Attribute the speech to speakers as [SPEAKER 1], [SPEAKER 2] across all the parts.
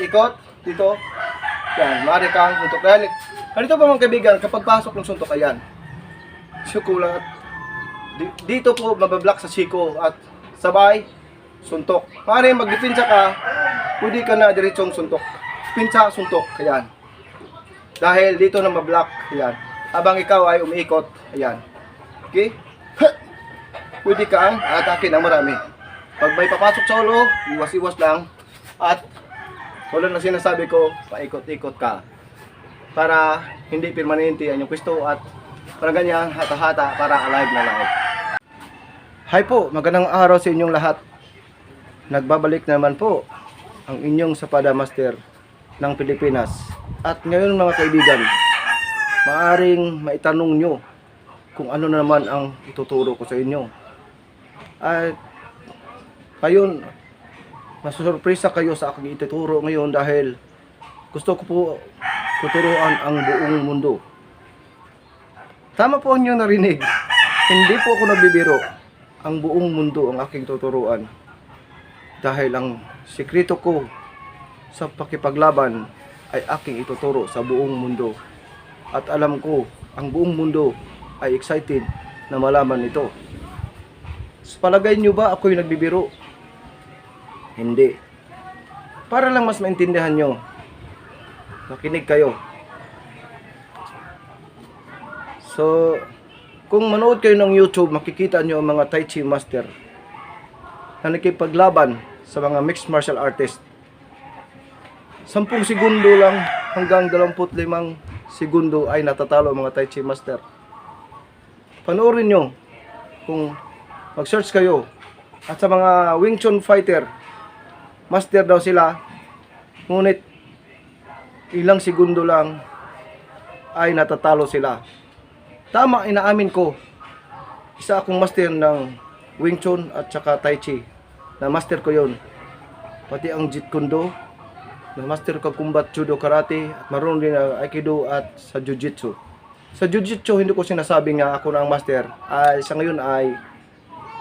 [SPEAKER 1] ikot, dito. Yan, maaari kang suntok. Yan. Ganito po mga kaibigan, kapag pasok ng suntok, ayan. Siko lang at di- dito po mabablock sa siko at sabay suntok. Maaari magdepensa ka, pwede ka na diretsong suntok. Pinsa, suntok, ayan. Dahil dito na mablock, ayan. Habang ikaw ay umiikot, ayan. Okay? Pwede kang atake ng marami. Pag may papasok sa ulo, iwas-iwas lang. At wala na sinasabi ko, paikot-ikot ka. Para hindi permanente ang yung pwesto at para ganyan, hata-hata para alive na live. Hi po, magandang araw sa inyong lahat. Nagbabalik naman po ang inyong Sapada Master ng Pilipinas. At ngayon mga kaibigan, maaring maitanong nyo kung ano na naman ang ituturo ko sa inyo. At ngayon, masusurpresa kayo sa aking ituturo ngayon dahil gusto ko po tuturuan ang buong mundo. Tama po ang narinig. Hindi po ako nagbibiro. Ang buong mundo ang aking tuturuan. Dahil ang sikreto ko sa pakipaglaban ay aking ituturo sa buong mundo. At alam ko, ang buong mundo ay excited na malaman ito. Sa palagay nyo ba ako'y nagbibiro? Hindi. Para lang mas maintindihan nyo, makinig kayo. So, kung manood kayo ng YouTube, makikita nyo ang mga Tai Chi Master na nakipaglaban sa mga mixed martial artist. 10 segundo lang hanggang 25 segundo ay natatalo ang mga Tai Chi Master. Panoorin nyo kung mag-search kayo at sa mga Wing Chun fighter master daw sila. Ngunit ilang segundo lang ay natatalo sila. Tama inaamin ko. Isa akong master ng Wing Chun at saka Tai Chi. Na master ko yon pati ang Jeet Kune Do. Na master ko combat judo karate at marunong din ang aikido at sa jiu-jitsu. Sa jiu-jitsu hindi ko sinasabi nga ako na ang master. Ay sa ngayon ay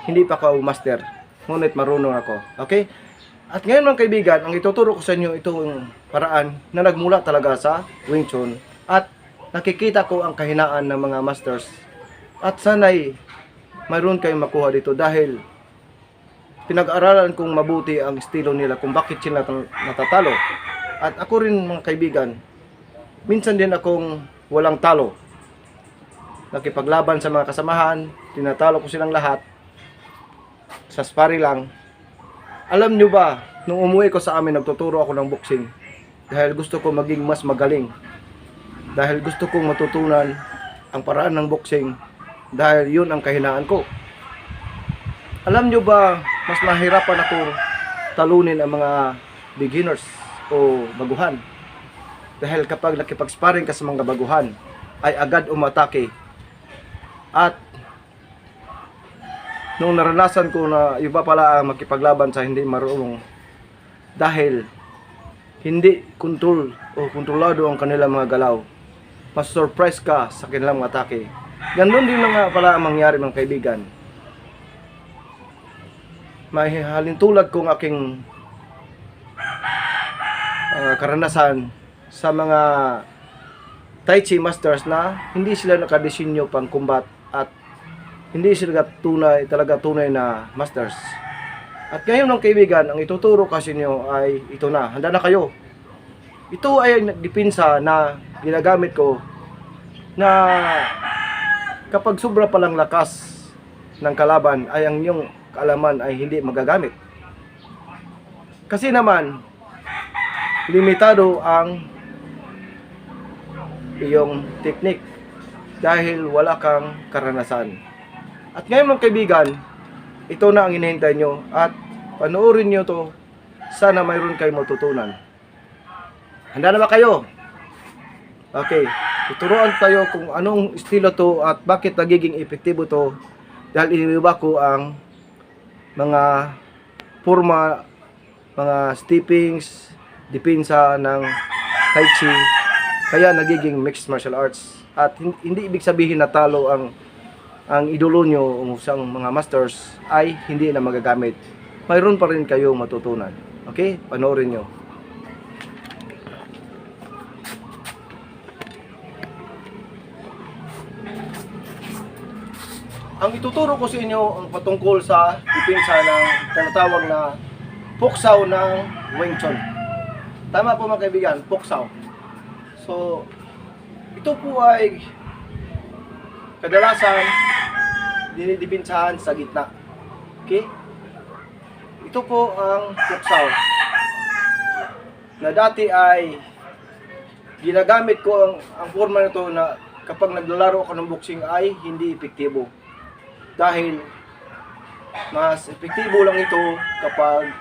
[SPEAKER 1] hindi pa ako master. Ngunit marunong ako. Okay at ngayon mga kaibigan ang ituturo ko sa inyo itong paraan na nagmula talaga sa Wing Chun at nakikita ko ang kahinaan ng mga masters at sanay mayroon kayong makuha dito dahil pinag-aralan kong mabuti ang estilo nila kung bakit sila nat- natatalo. At ako rin mga kaibigan, minsan din akong walang talo. Nakipaglaban sa mga kasamahan, tinatalo ko silang lahat. Sa sparring lang. Alam nyo ba, nung umuwi ko sa amin, nagtuturo ako ng boxing. Dahil gusto ko maging mas magaling. Dahil gusto kong matutunan ang paraan ng boxing. Dahil yun ang kahinaan ko. Alam nyo ba, mas mahirapan ako talunin ang mga beginners o baguhan. Dahil kapag nakipag-sparring ka sa mga baguhan, ay agad umatake. At nung naranasan ko na iba pala ang makipaglaban sa hindi marunong dahil hindi control o kontrolado ang kanilang mga galaw. Mas surprise ka sa kanilang mga atake. Ganon din nga pala ang mangyari mga kaibigan may halintulad kong aking ah, karanasan sa mga Tai Chi masters na hindi sila nakadesinyo pang combat at hindi sila tunay, talaga tunay na masters. At ngayon ng kaibigan, ang ituturo kasi nyo ay ito na. Handa na kayo. Ito ay dipinsa na ginagamit ko na kapag sobra palang lakas ng kalaban ay ang yung kaalaman ay hindi magagamit. Kasi naman, limitado ang iyong teknik dahil wala kang karanasan. At ngayon mga kaibigan, ito na ang hinihintay nyo at panoorin nyo to sana mayroon kayong matutunan. Handa na ba kayo? Okay, tuturuan tayo kung anong estilo to at bakit nagiging epektibo to dahil iniba ko ang mga forma, mga steppings, depensa ng Tai Chi, kaya nagiging mixed martial arts. At hin- hindi ibig sabihin na talo ang ang idolo nyo sa mga masters ay hindi na magagamit. Mayroon pa rin kayong matutunan. Okay? Panoorin nyo. Ang ituturo ko sa inyo ang patungkol sa ipinsa ng tinatawag na puksaw ng Wing Chun. Tama po mga kaibigan, puksaw. So, ito po ay kadalasan dinidipinsahan sa gitna. Okay? Ito po ang puksaw na dati ay ginagamit ko ang, ang forma nito na kapag naglalaro ako ng boxing ay hindi epektibo. Dahil mas epektibo lang ito kapag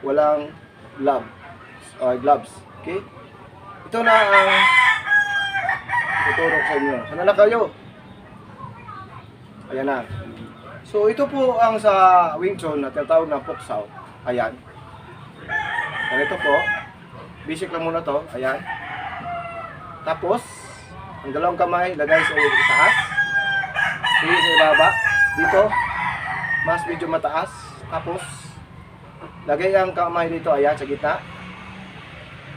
[SPEAKER 1] walang glove, uh, gloves. Okay? Ito na ang tuturo ko sa inyo. Sana na kayo. Ayan na. So ito po ang sa Wing Chun na tinatawag na Puksaw. Ayan. Ganito po. Basic lang muna to. Ayan. Tapos, ang dalawang kamay lagay sa itaas. Sige sa ibaba. Dito. Mas medyo mataas. Tapos, lagay ang kamay dito. Ayan, sa gitna.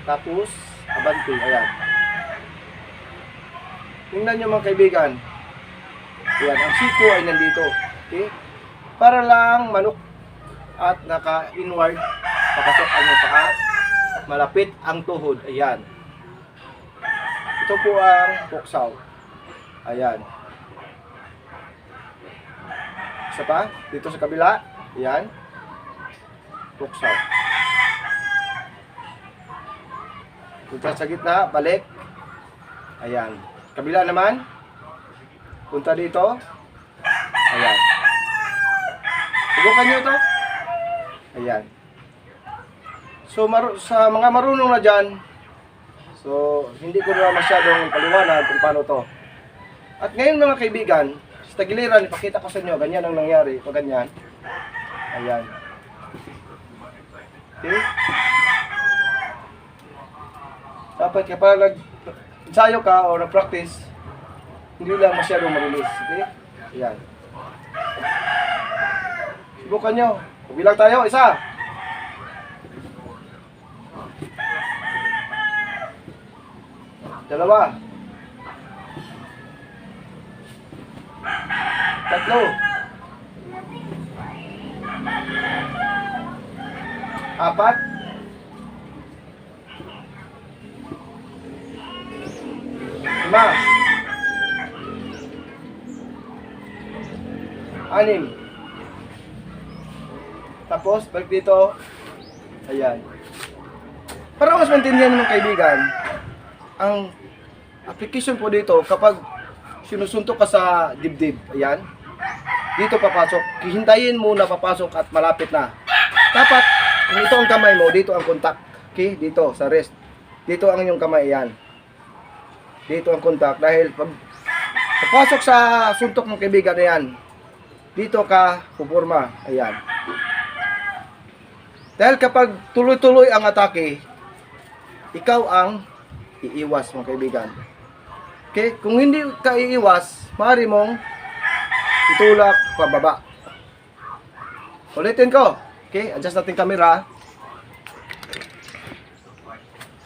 [SPEAKER 1] Tapos, abanti. Ayan. Tingnan nyo mga kaibigan. Ayan, ang siko ay nandito. Okay? Para lang manok at naka-inward, papasok ang iyong paa, malapit ang tuhod. Ayan. Ito po ang puksaw. Ayan. Isa pa, dito sa kabila. Ayan. Puksaw. Punta sa gitna, balik. Ayan. Kabila naman. Punta dito. Ayan. Subukan nyo ito. Ayan. So, sa mga marunong na dyan, so, hindi ko na masyadong paliwanag kung paano to. At ngayon mga kaibigan, sa tagiliran, ipakita ko sa inyo, ganyan ang nangyari, pag ganyan. Ayan. Okay? Dapat kapag nag-ensayo ka o nag-practice, hindi lang masyadong marilis. Okay? Ayan. Subukan nyo. Bilang tayo, isa. Dalawa. Tatlo. Apat. Lima. Anim. Tapos, balik dito. Ayan. Para mas maintindihan ng kaibigan, ang application po dito, kapag sinusuntok ka sa dibdib, ayan, dito papasok. Hihintayin mo na papasok at malapit na. Dapat, kung ito ang kamay mo, dito ang contact. Okay? Dito, sa wrist. Dito ang inyong kamay, ayan. Dito ang contact. Dahil pag papasok sa suntok ng kaibigan, ayan, dito ka pupurma. Ayan. Dahil kapag tuloy-tuloy ang atake, ikaw ang iiwas mga kaibigan. Okay? Kung hindi ka iiwas, maaari mong itulak pababa. Ulitin ko. Okay? Adjust natin camera.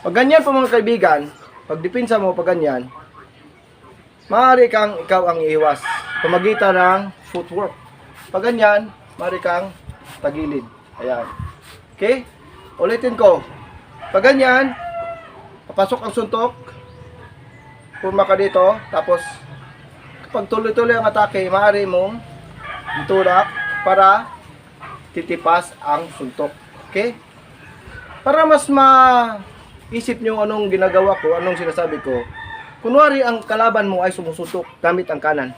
[SPEAKER 1] Pag ganyan po mga kaibigan, pag dipinsa mo pag ganyan, maaari kang ikaw ang iiwas. Pamagitan ng footwork. Pag ganyan, maaari kang tagilid. Ayan. Okay? Ulitin ko. Pag ganyan, papasok ang suntok, purma ka dito, tapos kapag tuloy-tuloy ang atake, maaari mong itulak para titipas ang suntok. Okay? Para mas ma-isip nyo anong ginagawa ko, anong sinasabi ko, kunwari ang kalaban mo ay sumusuntok gamit ang kanan.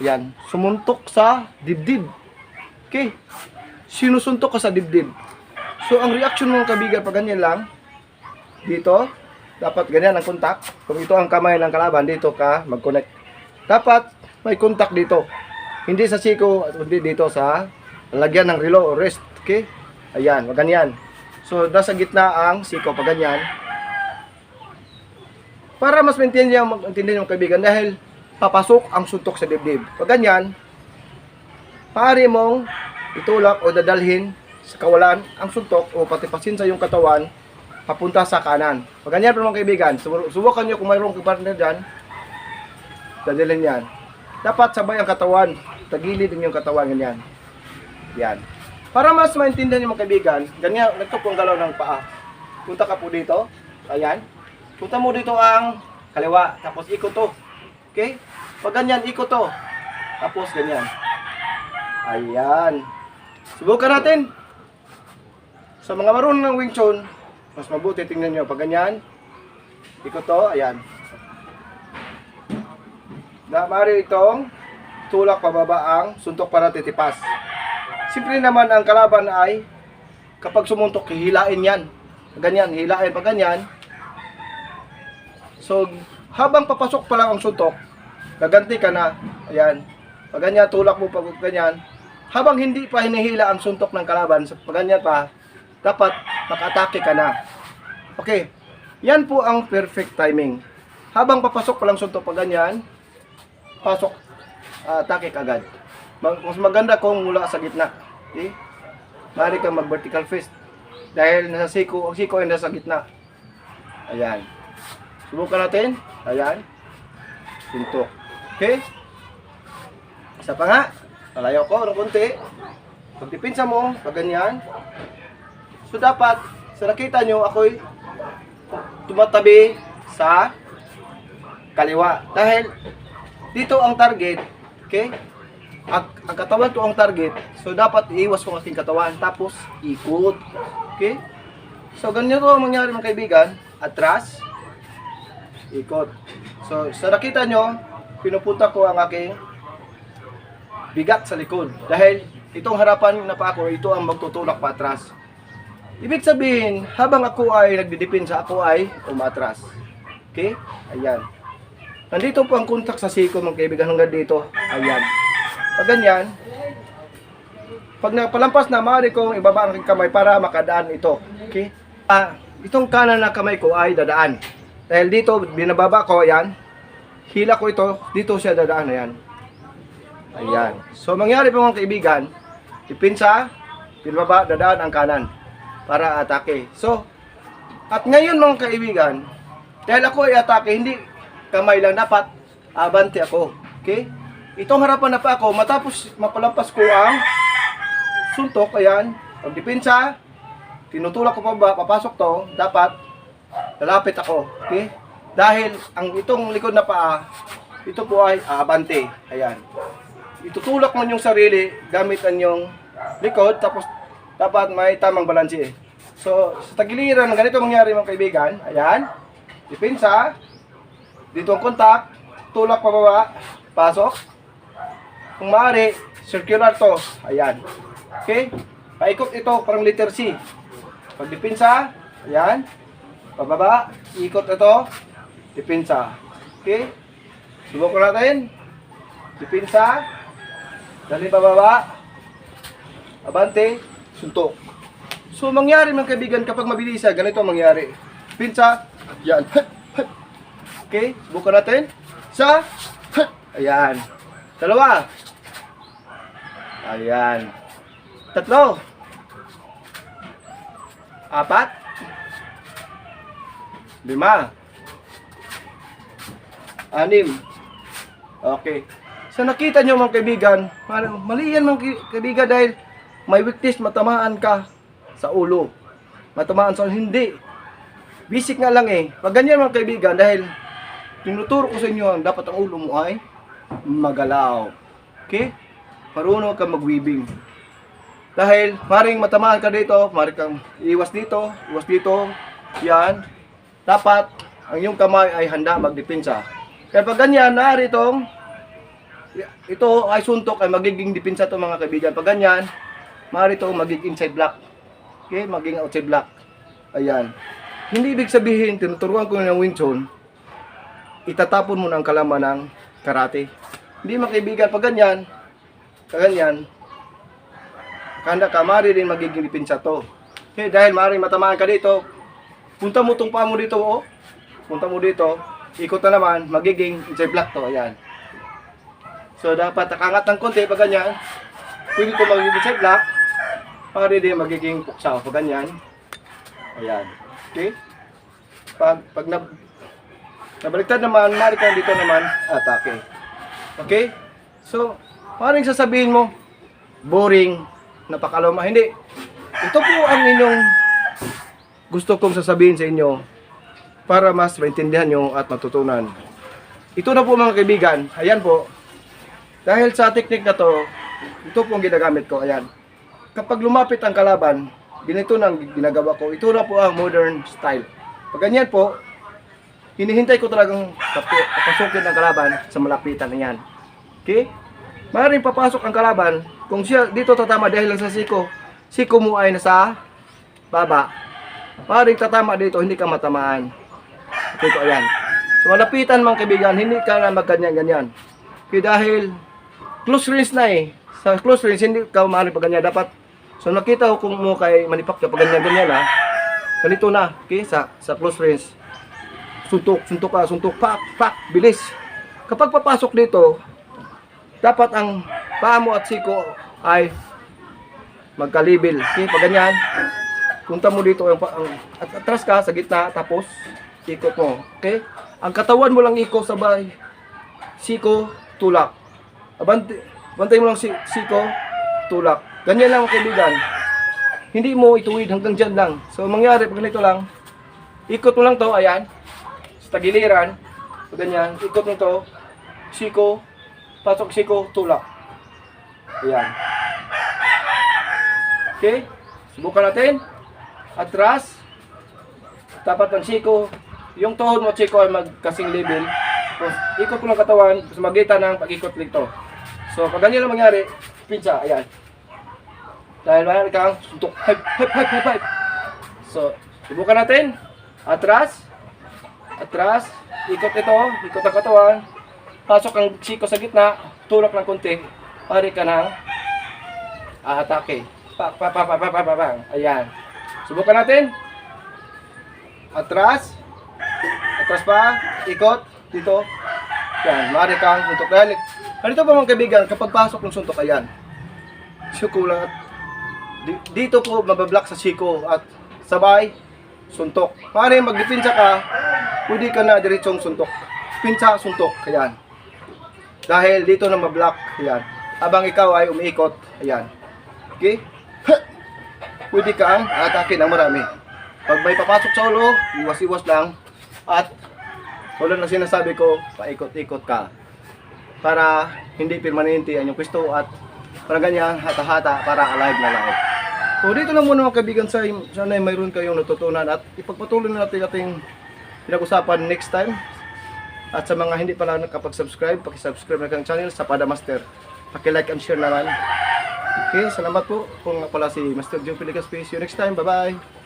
[SPEAKER 1] Yan, sumuntok sa dibdib. Okay? Sinusuntok ka sa dibdib. So, ang reaction mo kabigan pag ganyan lang, dito, dapat ganyan ang contact. Kung ito ang kamay ng kalaban, dito ka mag-connect. Dapat may contact dito. Hindi sa siko, hindi dito sa lagyan ng relo o wrist. Okay? Ayan, wag ganyan. So, nasa gitna ang siko pag ganyan. Para mas maintindihan maintindihan mo kaibigan dahil papasok ang suntok sa dibdib. Pag ganyan, pare mong itulak o dadalhin sa kawalan ang suntok o patipasin sa iyong katawan papunta sa kanan. Pag ganyan po mga kaibigan, subu- subukan nyo kung mayroong partner dyan, dadalhin yan. Dapat sabay ang katawan tagilid ang iyong katawan, ganyan. Yan. Para mas maintindihan niyo mga kaibigan, ganyan, ganito po ang galaw ng paa. Punta ka po dito, ayan. Punta mo dito ang kaliwa, tapos ikot to. Okay? Pag ganyan, ikot to. Tapos ganyan. Ayan. Subukan natin. Sa mga marunong ng Wing Chun, mas mabuti tingnan nyo. Pag ganyan, ikot to, ayan. Na, maaari itong tulak pababa ang suntok para titipas. Siyempre naman ang kalaban ay kapag sumuntok, hihilain yan. Ganyan, hihilain pag ganyan. So, habang papasok pa lang ang suntok, gaganti ka na. Ayan. Pag ganyan, tulak mo pag ganyan. Habang hindi pa hinihila ang suntok ng kalaban, pag ganyan pa, dapat makatake ka na. Okay. Yan po ang perfect timing. Habang papasok pa lang suntok pag ganyan, pasok, uh, atake ka agad. Mag- mas maganda kung mula sa gitna. Okay? Maaari kang mag-vertical fist. Dahil nasa siko, ang siko ay nasa gitna. Ayan. Subukan natin. Ayan. Suntok. Okay? Isa pa nga. Palayo ko ng konti. Pag mo, pag ganyan. So dapat, sa nakita nyo, ako'y tumatabi sa kaliwa. Dahil dito ang target, okay? Ang, ang katawan ko ang target, so dapat iiwas ko ang aking katawan, tapos ikot. Okay? So ganyan ko ang mangyari mga kaibigan, atras, ikot. So sa nakita nyo, pinupunta ko ang aking bigat sa likod. Dahil itong harapan na pa ako, ito ang magtutulak pa atras. Ibig sabihin, habang ako ay nagdidipinsa, ako ay umatras. Okay? Ayan. Nandito po ang kontak sa siko mga kaibigan hanggang dito. Ayan. Pag ganyan, pag napalampas na, maaari kong ibaba ang kamay para makadaan ito. Okay? Ah, itong kanan na kamay ko ay dadaan. Dahil dito, binababa ko, ayan. Hila ko ito, dito siya dadaan, ayan. Ayan. So, mangyari po mga kaibigan, ipinsa, binababa, dadaan ang kanan para atake. So, at ngayon mga kaibigan, dahil ako ay atake, hindi kamay lang dapat abante ako. Okay? Itong harapan na pa ako, matapos mapalampas ko ang suntok, ayan, pag dipinsa, tinutulak ko pa ba, papasok to, dapat lalapit ako. Okay? Dahil ang itong likod na paa, ito po ay aabante. Ayan. Itutulak mo yung sarili gamit ang yung likod, tapos dapat may tamang balanse. So, sa tagiliran, ganito mangyari mga kaibigan. Ayan. Dipinsa, dito ang kontak, tulak pababa, pasok. Kung maaari, circular to. Ayan. Okay? Paikot ito, parang letter C. Pag dipinsa, ayan. Pababa, ikot ito, dipinsa. Okay? Subukan natin. Dipinsa, dali pababa, abante, suntok. So, mangyari mga kaibigan, kapag mabilis, ganito ang mangyari. Pinsa, yan. Okay, subukan natin. Sa, ayan. Dalawa. Ayan. Tatlo. Apat. Lima. Anim. Okay. So nakita nyo mga kaibigan, mali yan mga kaibigan dahil may weakness, matamaan ka sa ulo. Matamaan sa hindi. Basic nga lang eh. Pag ganyan mga kaibigan, dahil tinuturo ko sa inyo ang dapat ang ulo mo ay magalaw. Okay? Marunong ka magweaving. Dahil maring matamaan ka dito, maring kang iwas dito, iwas dito, yan. Dapat ang iyong kamay ay handa magdepensa. Kaya pag ganyan, nari itong ito ay suntok ay magiging depensa to mga kaibigan. Pag ganyan, maaari ito magiging inside block. Okay, maging outside block. Ayan. Hindi ibig sabihin, tinuturuan ko ng Wing Chun, itatapon mo ng kalaman ng karate. Hindi mga kaibigan, pag ganyan, kaganyan, kanda ka, maaari din magiging depensa to. Okay, dahil maaari matamaan ka dito, punta mo tong paa mo dito, oh. Punta mo dito, ikot na naman, magiging inside block to, ayan. So, dapat nakangat ng konti pag ganyan. Pwede ko magiging side block. Para din magiging puksaw pag ganyan. Ayan. Okay? Pag, pag na, nabaliktad naman, mari ka dito naman, atake. Okay? So, Maring sasabihin mo, boring, napakaluma. Hindi. Ito po ang inyong gusto kong sasabihin sa inyo para mas maintindihan nyo at matutunan. Ito na po mga kaibigan. Ayan po. Dahil sa teknik na to, ito po ang ginagamit ko. Ayan. Kapag lumapit ang kalaban, ganito na ang ginagawa ko. Ito na po ang modern style. Pag ganyan po, hinihintay ko talagang papasukin ang kalaban sa malapitan na yan. Okay? Maaaring papasok ang kalaban kung siya dito tatama dahil lang sa siko. Siko mo ay nasa baba. Maaaring tatama dito, hindi ka matamaan. Ko, ayan. So malapitan mga kaibigan, hindi ka na magganyan-ganyan. Okay, dahil close range na eh. Sa close range, hindi ka maaaring pag ganyan. Dapat, so nakita ko kung mo kay manipak ka pag ganyan-ganyan ha. Ganito na, okay, sa, sa close range. Suntok, suntok ka, suntok, pak, pak, bilis. Kapag papasok dito, dapat ang paa mo at siko ay magkalibil. Okay, pag ganyan, punta mo dito ang, ang at atras ka sa gitna tapos ikot mo. Okay? Ang katawan mo lang ikot sabay siko tulak. Abante, bantay mo lang si, siko tulak. Ganyan lang kaibigan. Hindi mo ituwid hanggang dyan lang. So mangyari pag ganito lang, ikot mo lang to, ayan. Sa tagiliran, so ganyan, ikot mo to, siko, pasok siko, tulak. Ayan. Okay? Subukan natin. Atras. Tapat ng siko. Yung tuhod mo, chiko, ay magkasing level. Tapos, ikot mo lang katawan sa magitan ng pag-ikot nito. So, pag ganyan lang mangyari, pinsa, ayan. Dahil mayroon kang suntok, hype, hype, hype, hype. So, subukan natin. Atras. Atras. Ikot ito, ikot ang katawan. Pasok ang siko sa gitna, tulak ng konti. Pari ka ng aatake. Pa, pa, pa, pa, pa, pa, pa, pa. Ayan. Subukan natin. Atras. Atras pa. Ikot. Dito. Yan. Mari kang suntok. Dahil, ganito pa mga kaibigan, kapag pasok ng suntok, ayan. Siko lang at di- dito po mabablock sa siko at sabay suntok. Pare magdipinsa ka, pwede ka na diretsong suntok. Pinsa, suntok. Ayan. Dahil dito na mablock. Ayan. Habang ikaw ay umiikot. Ayan. Okay? Pwede kang atake ng marami. Pag may papasok sa ulo, iwas-iwas lang. At tulad na sinasabi ko, paikot-ikot ka. Para hindi permanente ang iyong pwesto at para ganyan, hata-hata, para alive na live. So dito lang muna mga kaibigan sa sana ay mayroon kayong natutunan at ipagpatuloy natin ating pinag-usapan next time. At sa mga hindi pa lang nakapag-subscribe, paki-subscribe na kang channel sa Pada Master. Paki-like and share naman. Okay, salamat po. Kung pala si Master Joe Piligas. See you next time. Bye-bye.